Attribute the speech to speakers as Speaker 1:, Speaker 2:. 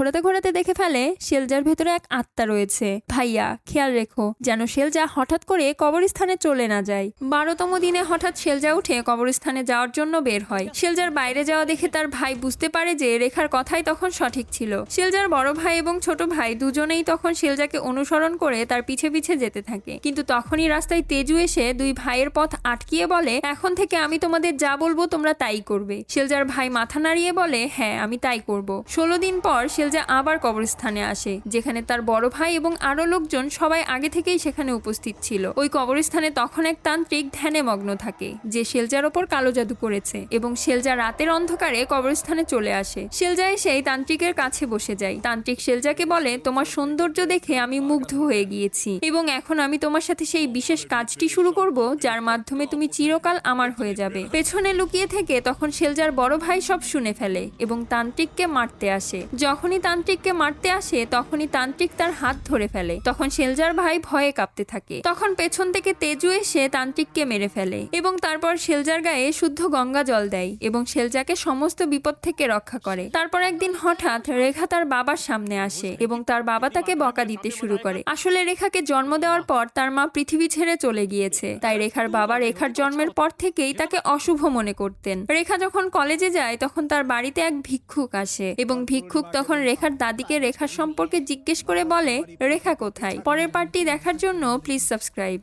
Speaker 1: ঘোরাতে ঘোরাতে দেখে ফেলে শেলজার ভেতরে এক আত্মা রয়েছে। ভাইয়া, খেয়াল রেখো, যেন শেলজা হঠাৎ করে কবরস্থানে চলে না যায়। বারোতম দিনে হঠাৎ শেলজা উঠে কবরস্থানে যাওয়ার জন্য বের হয়। শেলজার বাইরে যাওয়া দেখে তার ভাই বুঝতে পারে যে রেখার কথাই তখন সঠিক ছিল। শেলজার বড় ভাই এবং ছোট ভাই দুজনেই তখন শেলজাকে অনুসরণ করে তার পিছে পিছে যেতে থাকে। কিন্তু তখনই রাস্তায় তেজু এসে দুই ভাইয়ের পথ আটকিয়ে বলে, এখন থেকে আমি তোমাদের যা বলব তোমরা তাই করবে। শেলজার ভাই মাথা নাড়িয়ে বলে হ্যাঁ আমি তাই করব। ষোলো দিন পর শেলজা আবার কবরস্থানে আসে, যেখানে তার বড় ভাই এবং আরও লোকজন সবাই আগে থেকেই সেখানে উপস্থিত ছিল। ওই কবরস্থানে তখন এক তান্ত্রিক ধ্যানে মগ্ন থাকে, যে শেলজার ওপর কালো জাদু করেছে এবং শেলজা রাতের অন্ধকারে কবরস্থানে চলে আসে। শেলজা এসেই তান্ত্রিকের কাছে বসে যায়। তান্ত্রিক শেলজাকে বলে, তোমার সৌন্দর্য দেখে আমি মুগ্ধ হয়ে গিয়েছি এবং এখন আমি তোমার সাথে সেই বিশেষ কাজটি শুরু করব, যার মাধ্যমে তুমি চিরকাল আমার হয়ে যাবে। পেছনে লুকিয়ে থেকে তখন শেলজার বড় ভাই সব শুনে ফেলে এবং তান্ত্রিককে মারতে আসে। তান্ত্রিককে মারতে আসে, তখনই তান্ত্রিক তার হাত ধরে ফেলে। তখন শেলজার ভাই ভয়ে কাঁপতে থাকে। তখন পেছন থেকে তেজু এসে তান্ত্রিককে মেরে ফেলে এবং তারপর শেলজার গায়ে শুদ্ধ গঙ্গা জল দেয় এবং শেলজাকে সমস্ত বিপদ থেকে রক্ষা করে। তারপর একদিন হঠাৎ রেখা তার বাবার সামনে আসে এবং তার বাবা তাকে বকা দিতে শুরু করে। আসলে রেখাকে জন্ম দেওয়ার পর তার মা পৃথিবী ছেড়ে চলে গিয়েছে। তাই রেখার বাবা রেখার জন্মের পর থেকেই তাকে অশুভ মনে করতেন। রেখা যখন কলেজে যায়, তখন তার বাড়িতে এক ভিক্ষুক আসে এবং ভিক্ষুক তখন রেখার দাদিকে রেখা সম্পর্কে জিজ্ঞেস করে বলে, রেখা কোথায়? পরের পার্টটি দেখার জন্য প্লিজ সাবস্ক্রাইব